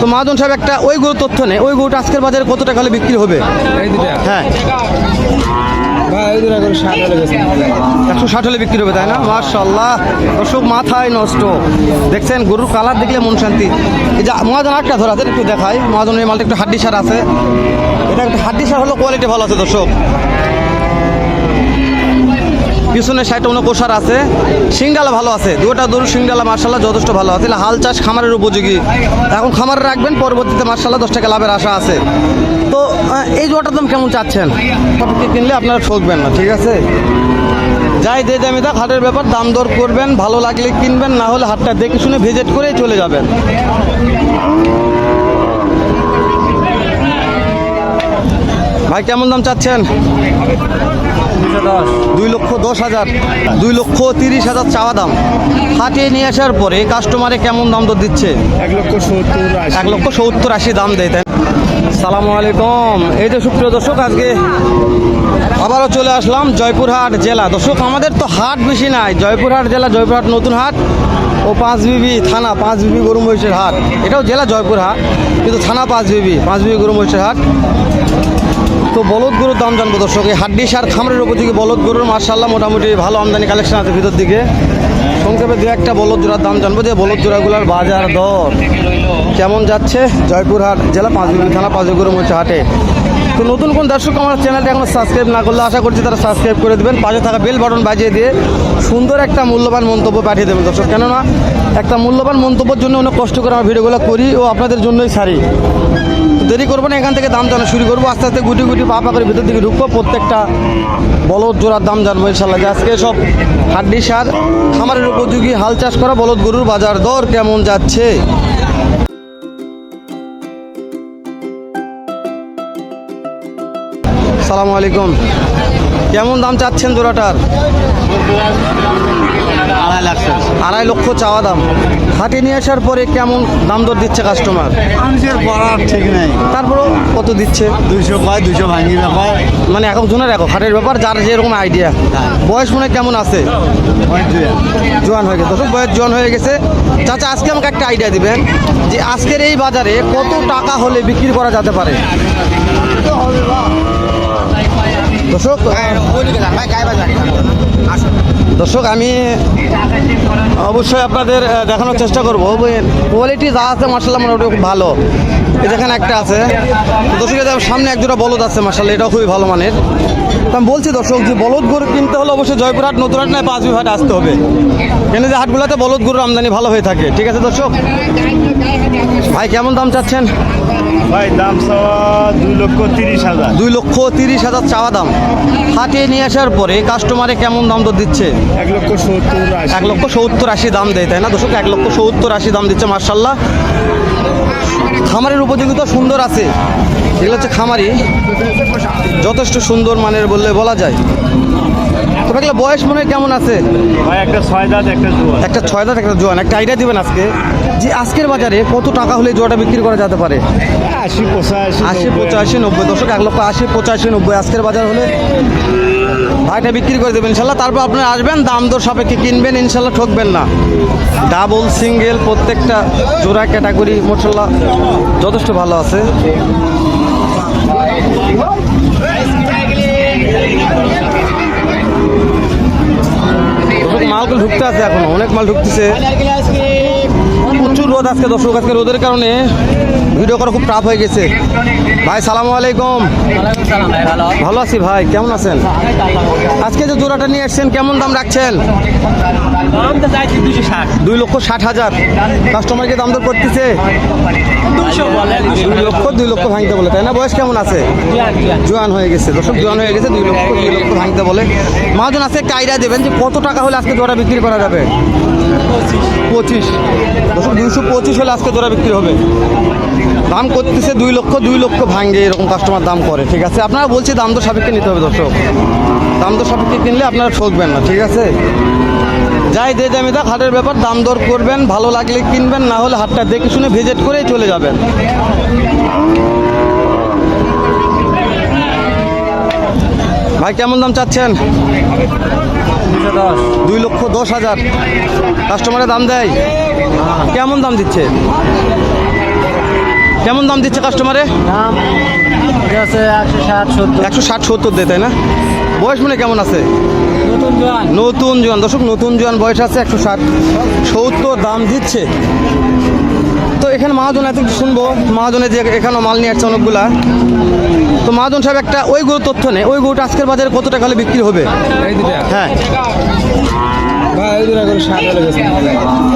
তো মহাজন সাহেব একটা ওই গরুর তথ্য নেই। ওই গরুটা আজকের বাজারে কত টাকা হলে বিক্রি হবে? হ্যাঁ। একশো ষাট হলে বিক্রি হবে তাই না? মার্শাল্লাহ দর্শক মাথায় নষ্ট। দেখছেন গরুর কালার দেখলে মন শান্তি। এই যে মহাজন আটটা ধরা আছে একটু দেখাই। মহাজন এই মালটা একটু হাড্ডি সার আছে। এটা একটু হাড্ডি সার হলো কোয়ালিটি ভালো আছে দর্শক। পিছনে অন্য কোষার আছে? সিংডালা ভালো আছে। দুটা গরু সিংডালা, মার্শাল্লাহ যথেষ্ট ভালো আছে। হাল চাষ খামারের উপযোগী। এখন খামারে রাখবেন, পরবর্তীতে মার্শাল্লাহ দশ টাকা লাভের আশা আছে। তো এই জোয়াটার দাম কেমন চাচ্ছেন? সবকে কিনলে আপনারা ঠকবেন না, ঠিক আছে? যাই যে দামি থাক, হাটের ব্যাপার, দাম দর করবেন, ভালো লাগলে কিনবেন, না হলে হাটটা দেখে শুনে ভিজিট করেই চলে যাবেন। ভাই কেমন দাম চাচ্ছেন? দুই লক্ষ দশ হাজার দুই লক্ষ তিরিশ হাজার চাওয়া দাম। হাটিয়ে নিয়ে আসার পরে কাস্টমারে কেমন দাম তো দিচ্ছে? এক লক্ষ সত্তর এক লক্ষ সত্তর আশি দাম দেয় তাই সালামু আলাইকুম। এই তো সুপ্রিয় দর্শক আজকে আবারও চলে আসলাম জয়পুরহাট জেলা। দর্শক আমাদের তো হাট বেশি নাই। জয়পুরহাট জেলা জয়পুরহাট নতুন হাট ও পাঁচ বিবি থানা পাঁচ বিবি গরু মহিষের হাট। এটাও জেলা জয়পুরহাট কিন্তু থানা পাঁচ বিবি পাঁচ বিবি গরু মহিষের হাট। তো বলদ গরুর দাম জানব দর্শক, এই হাড্ডি সার খামারের উপযোগী বলদ গরুর মার্শাল্লাহ মোটামুটি ভালো আমদানি কালেকশন আছে ভিতর দিকে। সংক্ষেপে দু একটা বলদ জোড়ার দাম জানব যে বলদ জোড়াগুলোর বাজার দর কেমন যাচ্ছে জয়পুরহাট জেলা পাঁচবিবি থানা পাঁচবিগুরু মোচা হাটে। তো নতুন কোন দর্শক আমার চ্যানেলটি এখন সাবস্ক্রাইব না করলে আশা করছি তারা সাবস্ক্রাইব করে দেবেন। পাশে থাকা বেল বাটন বাজিয়ে দিয়ে সুন্দর একটা মূল্যবান মন্তব্য পাঠিয়ে দেবেন দর্শক। কেননা একটা মূল্যবান মন্তব্যের জন্য অনেক কষ্ট করে আমার ভিডিওগুলো করি ও আপনাদের জন্যই সারি। দেরি করব না, এখান থেকে দাম জানা শুরু করব। আস্তে আস্তে গুটি গুটি পা পা করে ভিতর দিকে ঢুকবো, প্রত্যেকটা বলদ জোড়ার দাম জানব ইনশাল্লাহ আজকে সব হাড্ডি সার, খামারের উপযোগী হাল চাষ করা বলদ গরুর বাজার দর কেমন যাচ্ছে? সালামু আলাইকুম। কেমন দাম চাচ্ছেন জোড়াটার? আড়াই লক্ষ চাওয়া দাম। হাটে নিয়ে আসার পরে কেমন দাম দর দিচ্ছে কাস্টমার মানুষের পড়ার ঠিক নেই। তারপরেও কত দিচ্ছে? দুইশো কয় দুইশো ভাঙি কয়। মানে এক জনের এক হাটের ব্যাপার যার যেরকম আইডিয়া বয়স মনে হয় কেমন আছে? জোয়ান। হয়ে গেছে। বয়স জোয়ান হয়ে গেছে। চাচা আজকে আমাকে একটা আইডিয়া দিবেন যে আজকের এই বাজারে কত টাকা হলে বিক্রি করা যেতে পারে? দর্শক দর্শক, আমি অবশ্যই আপনাদের দেখানোর চেষ্টা করব। কোয়ালিটি যা আছে মার্শাল্লাহ মোটামুটি খুব ভালো। এখানে একটা আছে। দর্শক সামনে এক দুটো বলদ আছে মার্শাল্লাহ এটাও খুবই ভালো মানের। আমি বলছি দর্শক যে বলদ গরু কিনতে হলে অবশ্যই জয়পুরহাট নতুন হাট নয় পাঁচ বিঘাট আসতে হবে। কেন যে হাটগুলোতে বলদ গরুর আমদানি ভালো হয়ে থাকে। ঠিক আছে দর্শক? ভাই কেমন দাম চাচ্ছেন? ভাই দাম চাওয়া দুই লক্ষ তিরিশ হাজার। দুই লক্ষ তিরিশ হাজার চাওয়া দাম। হাটে নিয়ে আসার পরে কাস্টমারে কেমন দাম তো দিচ্ছে? এক লক্ষ সত্তর এক লক্ষ সত্তর আশি দাম দেয় তাই না দর্শক? এক লক্ষ সত্তর আশি দাম দিচ্ছে মার্শাল্লাহ খামারের উপযোগিতা সুন্দর আছে। এগুলো হচ্ছে খামারি। যথেষ্ট সুন্দর মানের বললে বলা যায়। তো এগুলো বয়স মনে হয় কেমন আছে? ভাই একটা ছয় দাঁত একটা জোয়ার একটা ছয় দাঁত একটা জোয়ান। একটা আইডিয়া দিবেন আজকে? যে আজকের বাজারে কত টাকা হলে জোয়াটা বিক্রি করা যেতে পারে? আশি পঁচাশি আশি। পঁচাশি নব্বই। দশক এক লক্ষ আশি পঁচাশি নব্বই। আজকের বাজার হলে ভাইটা বিক্রি করে দেবেন ইনশাল্লাহ। তারপর আপনারা আসবেন দাম দর সাপেক্ষে কিনবেন ইনশাল্লাহ ঠকবেন না। ডাবল সিঙ্গেল প্রত্যেকটা জোড়া ক্যাটাগরি মশলা যথেষ্ট ভালো আছে। মালগুলো ঢুকতে আছে এখন অনেক মাল ঢুকতেছে। রোদ আজকে দর্শক আজকে রোদের কারণে। ভিডিও করা খুব টাফ হয়ে গেছে। ভাই, সালামু আলাইকুম। ভালো আছি ভাই, কেমন আছেন? আজকে যে জোড়াটা নিয়ে এসছেন কেমন দাম রাখছেন? দুই লক্ষ ষাট হাজার। কাস্টমারকে দাম দর করতেছে? দুই লক্ষ দুই লক্ষ ভাঙতে বলে, তাই না? বয়স কেমন আছে? জোয়ান হয়ে গেছে। দর্শক, জোয়ান হয়ে গেছে, দুই লক্ষ দুই লক্ষ ভাঙতে বলে। মহাজন আছে আইডিয়া দেবেন যে কত টাকা হলে আজকে জোড়া বিক্রি করা যাবে? পঁচিশ। দর্শক, দুইশো পঁচিশ হলে আজকে জোড়া বিক্রি হবে। দাম করতেছে দুই লক্ষ দুই লক্ষ ভাঙ্গে এরকম কাস্টমার দাম করে, ঠিক আছে? আপনারা বলছি দাম তো সাপেক্ষে নিতে হবে দর্শক। দাম তো সাপেক্ষে কিনলে আপনারা ঠকবেন না, ঠিক আছে? যাই যে দামি থাক হাটের ব্যাপার, দাম দর করবেন, ভালো লাগলে কিনবেন, না হলে হাটটা দেখে শুনে ভিজিট করেই চলে যাবেন। ভাই, কেমন দাম চাচ্ছেন? দুই লক্ষ দশ। হাজার। কাস্টমারে দাম দেয়। কেমন দাম দিচ্ছে? কেমন দাম দিচ্ছে কাস্টমারে? একশো ষাট সত্তর। একশো ষাট সত্তর দেয় তাই না? বয়স মানে কেমন আছে? নতুন জোয়ান। দর্শক নতুন জোয়ান বয়স আছে একশো ষাট। সত্তর দাম দিচ্ছে। এখানে মহাজন এত কিছু শুনব। মহাজনে যে এখানেও মাল নিয়ে আসছে অনেকগুলা। তো মহাজন সাহেব একটা ওই গরু তথ্য নেই ওই গরুটা আজকের বাজারে কত টাকা হলে বিক্রি হবে? হ্যাঁ।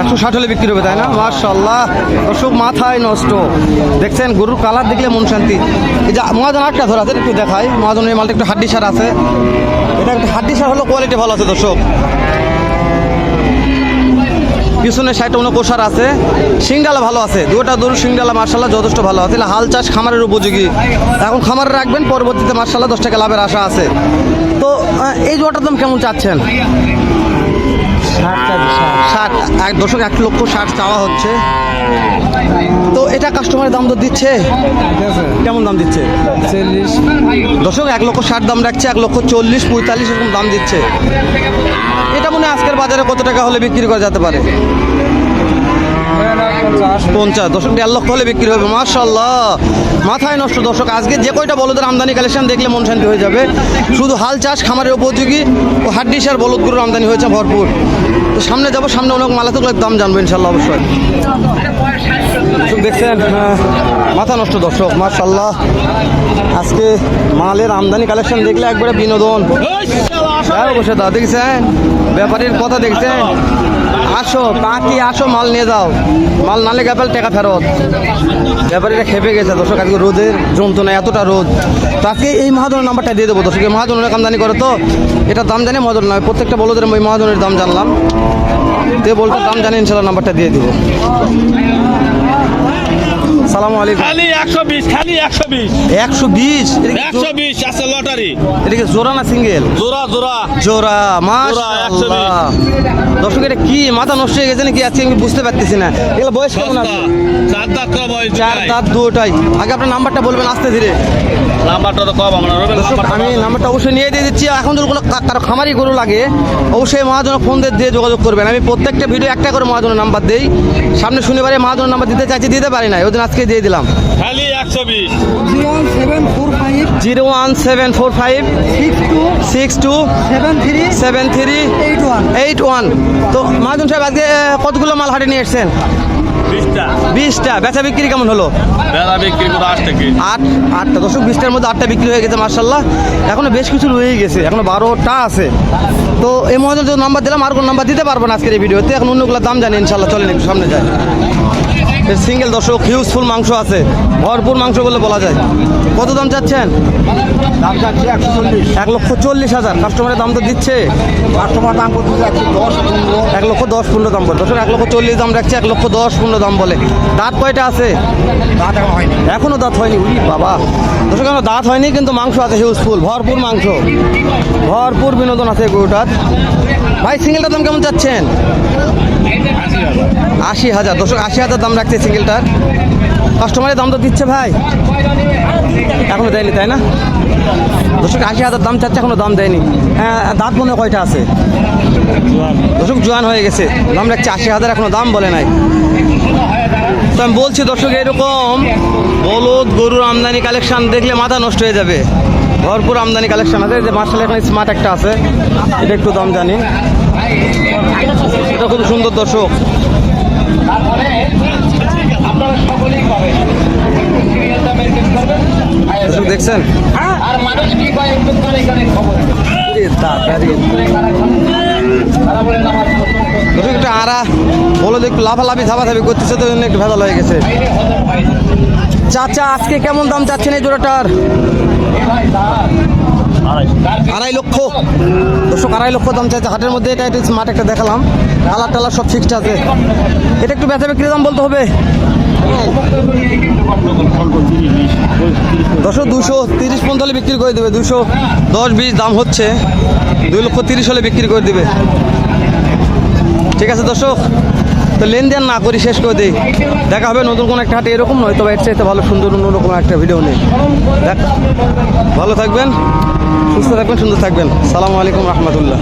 একশো ষাট হলে বিক্রি হবে তাই না? মার্শাল্লাহ দর্শক মাথায় নষ্ট। দেখছেন গরুর কালার দেখলে মন শান্তি। এই যে মহাজন একটা ধরা আছে একটু দেখাই। মহাজন এই মালটা একটু হাড্ডি সার আছে। এটা একটু হাড্ডি সার হলো কোয়ালিটি ভালো আছে দর্শক। পিছনে সাইডে অন্য কোষার আছে। সিংডালা ভালো আছে। দুটা দূর সিংডালা মার্শাল্লাহ যথেষ্ট ভালো আছে। তাহলে হাল চাষ খামারের উপযোগী। এখন খামারে রাখবেন পরবর্তীতে মার্শাল্লাহ দশ টাকা লাভের আশা আছে। তো এই জোয়াটার দাম কেমন চাচ্ছেন? ষাট এক দশক এক লক্ষ ষাট চাওয়া হচ্ছে। তো এটা কাস্টমারের দাম তো দিচ্ছে? কেমন দাম দিচ্ছে? চল্লিশ। দশক এক লক্ষ ষাট দাম রাখছে এক লক্ষ চল্লিশ পঁয়তাল্লিশ এরকম দাম দিচ্ছে। এটা মনে আজকের বাজারে কত টাকা হলে বিক্রি করা যেতে পারে? পঞ্চাশ। দশক দেড় লক্ষ হলে বিক্রি হবে। মার্শাল্লাহ মাথায় নষ্ট। দর্শক আজকে যে কয়টা বলদের আমদানি কালেকশন দেখলে মন শান্তি হয়ে যাবে। শুধু হাল চাষ খামারের উপযোগী ও হাড্ডিসার বলদগুলোর আমদানি হয়েছে ভরপুর। তো সামনে যাব সামনে অনেক মালাতুগুলোর দাম জানব ইনশাল্লাহ অবশ্যই। দেখছেন হ্যাঁ, মাথা নষ্ট দর্শক মার্শাল্লাহ আজকে মালের আমদানি কালেকশন দেখলে একবারে বিনোদন। হ্যাঁ অবশ্যই দা দেখছেন? ব্যাপারীর কথা দেখছেন? আসো, বাকি আসো, মাল নিয়ে যাও। মাল নালে গেপাল টাকা ফেরত। ব্যাপারীরা খেপে গেছে, দর্শক, আজকে রোদের যন্ত্রণা এতটা রোদ। তো আজকে এই মহাজনের নাম্বারটা দিয়ে দেবো, দর্শক, এই মহাজন অনেক আমদানি করে তো এটা দাম জানি মহাজন নয় প্রত্যেকটা বলদের ওই মহাজনের দাম জানলাম। তে বলতে দাম জানি ইনশাল্লাহ নাম্বারটা দিয়ে দিব। সালামু আলাইকুম। খালি একশো বিশ খালি একশো বিশ। একশো বিশ? একশো বিশ আছে লটারি। এটা কি জোড়া না সিঙ্গেল? জোড়া জোড়া। জোড়া। মাশাআল্লাহ। দর্শক এটা কি? মাথা নষ্ট হয়ে গেছে নাকি? আজকে আমি বুঝতে পারতেছি না। এগুলো বয়স কেমন আছে চার দাঁত চার দাঁত দুটাই। আগে আপনার নাম্বারটা বলবেন আস্তে ধীরে। নাম্বারটা তো কম আমরা আমি নাম্বারটা অবশ্যই নিয়ে দিয়ে দিচ্ছি। এখন যদি কোনো কারও খামারি গরু লাগে অবশ্যই মহাজনের ফোন দিয়ে দিয়ে যোগাযোগ করবেন। আমি প্রত্যেকটা ভিডিও একটা করে মহাজনের নাম্বার দিই। সামনে শনিবারে মহাজনের নাম্বার দিতে চাইছি দিতে পারি না ওই আজকে দিয়ে দিলাম। খালি একশো বিশ। Zero seven four five zero one seven four five six two six two seven three seven three eight one eight one. তো মহাজন সাহেব আজকে কতগুলো মাল হাটে নিয়ে এসছেন? বিশটা। বেচা বিক্রি কেমন হলো? বেচা বিক্রি করে আট থেকে। আট আটটা দশক বিশটার মধ্যে আটটা বিক্রি হয়ে গেছে মার্শাল্লাহ এখনও বেশ কিছু রয়েই গেছে। এখনও বারোটা আছে। তো এই মহাজন নাম্বার দিলাম আর কোনো নাম্বার দিতে পারব না আজকের এই ভিডিওতে। এখন অন্যগুলো দাম জানি ইনশাল্লাহ চলেন একটু সামনে যায় সিঙ্গেল দর্শক হিউজফুল মাংস আছে। ভরপুর মাংস বলে বলা যায়। কত দাম চাচ্ছেন? দাম চাচ্ছি একশো চল্লিশ। এক লক্ষ চল্লিশ হাজার। কাস্টমারের দাম তো দিচ্ছে। কাস্টমার দাম করতে দশ পনেরো। এক লক্ষ দশ পনেরো দাম বলে। দর্শক এক লক্ষ চল্লিশ দাম রাখছে এক লক্ষ দশ পনেরো দাম বলে। দাঁত কয়টা আছে? দাম এখন হয়নি। এখনও দাঁত হয়নি। উই বাবা। দর্শক এখনও দাঁত হয়নি কিন্তু মাংস আছে হিউজফুল ভরপুর মাংস। ভরপুর বিনোদন আছে গরুটার। ভাই সিঙ্গেলটার দাম কেমন চাচ্ছেন? আশি হাজার। দর্শক, আশি হাজার দাম রাখছে সিঙ্গেলটার কাস্টমারের দাম তো দিচ্ছে ভাই। এখনও দেয়নি, তাই না? দর্শক, আশি হাজার দাম চাচ্ছে, এখনও দাম দেয়নি। হ্যাঁ দাঁত মনে কয়টা আছে? দর্শক, জোয়ান হয়ে গেছে। দাম রাখছে আশি হাজার, এখনও দাম বলে নাই। তো আমি বলছি, দর্শক, এরকম বলদ গরুর আমদানি কালেকশন দেখলে মাথা নষ্ট হয়ে যাবে। ভরপুর আমদানি কালেকশন আছে যে মার্শাল এখানে স্মার্ট একটা আছে। এটা একটু দাম জানি। এটা খুব সুন্দর দর্শক। দেখছেন? আর মানুষ কি কয় একটু খবর একটু আড়া, বলো একটু লাফালাফি ধাবাধাবি করতেছে, তো জন্য একটু ভেজাল হয়ে গেছে। চাচা, আজকে কেমন দাম চাচ্ছেন এই জোড়াটার? আড়াই লক্ষ। দর্শক, আড়াই লক্ষ দাম চাইছে হাটের মধ্যে। এটা একটু স্মার্ট একটা দেখালাম। কালার টালার সব ফিক্সড আছে। এটা একটু বেচা বিক্রি দাম বলতে হবে? দশশো দুশো তিরিশ পর্যন্ত হলে বিক্রি করে দেবে। দুশো দশ বিশ দাম হচ্ছে। দুই লক্ষ তিরিশ হলে বিক্রি করে দেবে। ঠিক আছে দর্শক, তো লেনদেন না করি, শেষ করে দিই। দেখা হবে নতুন কোনো একটা হাটে। এরকম নয়, তবে এর চাইতে ভালো সুন্দর অন্যরকম একটা ভিডিও নেই দেখ, ভালো থাকবেন। সুস্থ থাকবেন সুন্দর থাকবেন। সালামু আলাইকুম রহমতুল্লাহ।